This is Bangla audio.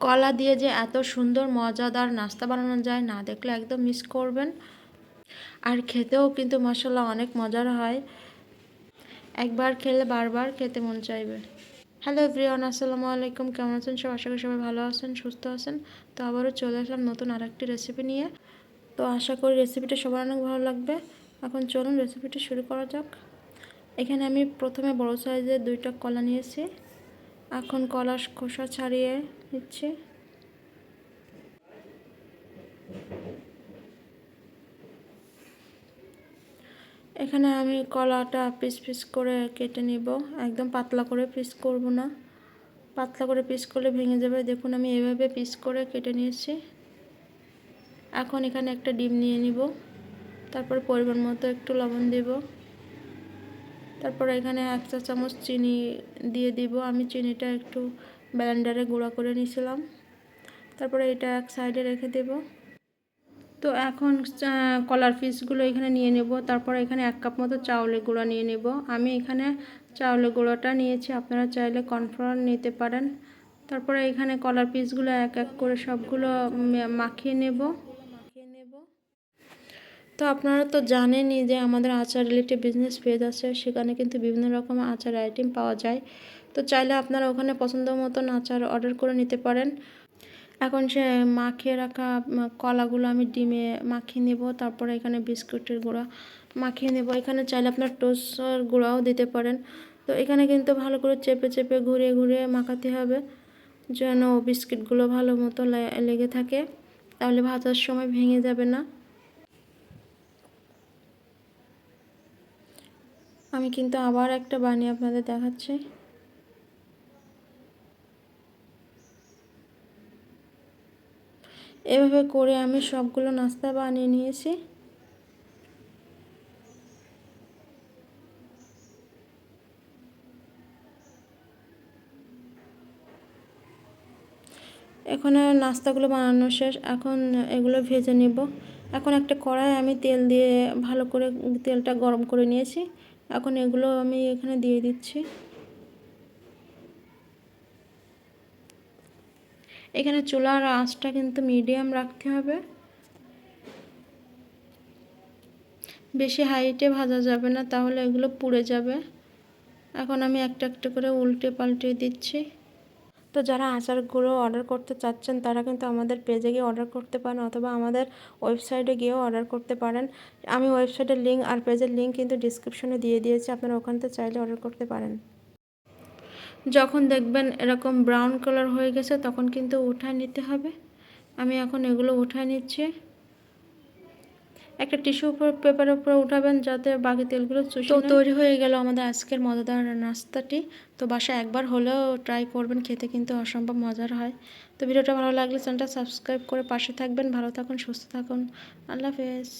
কলা দিয়ে যে এত সুন্দর, মজাদার নাস্তা বানানো যায় না দেখলে একদম মিস করবেন। আর খেতেও কিন্তু মশলা অনেক মজার হয়। একবার খেলে বারবার খেতে মন চাইবে। হ্যালো এভরিওয়ান আসসালামু আলাইকুম। কেমন আছেন? সব আশা করি সবাই ভালো আছেন, সুস্থ আছেন। তো আবারও চলে আসলাম নতুন আরেকটি রেসিপি নিয়ে। তো আশা করি রেসিপিটা সবার অনেক ভালো লাগবে। এখন চলুন রেসিপিটি শুরু করা যাক। এখানে আমি প্রথমে বড় সাইজের দুইটা কলা নিয়েছি। এখন কলার খোসা ছাড়িয়ে নিচ্ছি। এখানে আমি কলাটা পিস পিস করে কেটে নিব। একদম পাতলা করে পিস করব না। পাতলা করে পিস করলে ভেঙে যাবে। দেখুন, আমি এভাবে পিস করে কেটে নিয়েছি। এখন এখানে একটা ডিম নিয়ে নিব। তারপর পরিমাণ মতো একটু লবণ দেব। তারপর এখানে এক চা চামচ চিনি দিয়ে দিব। আমি চিনিটা একটু ব্লেন্ডারে গুঁড়া করে নিয়েছিলাম। তারপরে এটা এক সাইডে রেখে দেব। তো এখন কলার পিসগুলো এখানে নিয়ে নেব। তারপর এখানে এক কাপ মতো চাউলের গুঁড়া নিয়ে নেব। আমি এখানে চাউলের গুঁড়োটা নিয়েছি। আপনারা চাইলে কর্নফ্লাওয়ার নিতে পারেন। তারপরে এখানে কলার পিসগুলো এক এক করে সবগুলো মাখিয়ে নেব। তো আপনারা তো জানেনই যে আমাদের আচার রিলেটেড বিজনেস পেজ আছে, সেখানে কিন্তু বিভিন্ন রকম আচার আইটেম পাওয়া যায়। তো চাইলে আপনারা ওখানে পছন্দ মতন আচার অর্ডার করে নিতে পারেন। এখন সে মাখিয়ে রাখা কলাগুলো আমি ডিমে মাখিয়ে নেব, তারপরে এখানে বিস্কুটের গুঁড়া মাখিয়ে নেব। এখানে চাইলে আপনার টোস্টের গুঁড়াও দিতে পারেন। তো এখানে কিন্তু ভালো করে চেপে চেপে ঘুরে ঘুরে মাখাতে হবে, যেন বিস্কিটগুলো ভালো মতো লেগে থাকে। তাহলে ভাজার সময় ভেঙে যাবে না। আমি কিন্তু আবার একটা বানিয়ে আপনাদের দেখাচ্ছি। এভাবে করে আমি সবগুলো নাস্তা বানিয়ে নিয়েছি। এখানে নাস্তাগুলো বানানো শেষ। এখন এগুলো ভেজে নেব। এখন একটা কড়াই আমি তেল দিয়ে ভালো করে তেলটা গরম করে নিয়েছি। এখন এগুলো আমি এখানে দিয়ে দিচ্ছি। এখানে চুলার আঁচটা কিন্তু মিডিয়াম রাখতে হবে। বেশি হাইটে ভাজা যাবে না, তাহলে এগুলো পুড়ে যাবে। এখন আমি একটা একটা করে উল্টে পাল্টে দিচ্ছি। তো যারা আচারগুলো অর্ডার করতে চাচ্ছেন, তারা কিন্তু আমাদের পেজে গিয়ে অর্ডার করতে পারেন অথবা আমাদের ওয়েবসাইটে গিয়েও অর্ডার করতে পারেন। আমি ওয়েবসাইটের লিঙ্ক আর পেজের লিঙ্ক কিন্তু ডিসক্রিপশনে দিয়ে দিয়েছি, আপনারা ওখান থেকে চাইলে অর্ডার করতে পারেন। যখন দেখবেন এরকম ব্রাউন কালার হয়ে গেছে, তখন কিন্তু উঠায় নিতে হবে। আমি এখন এগুলো উঠায় নিচ্ছি। একটা টিস্যু উপর পেপারের উপর উঠাবেন যাতে বাকি তেলগুলো চুষে তৈরি হয়ে গেল আমাদের আজকের মজাদার নাস্তাটি। তো বাসায় একবার হলেও ট্রাই করবেন খেতে কিন্তু অসম্ভব মজার হয়। তো ভিডিওটা ভালো লাগলে চ্যানেলটা সাবস্ক্রাইব করে পাশে থাকবেন ভালো থাকুন সুস্থ থাকুন। আল্লাহ হাফেজ।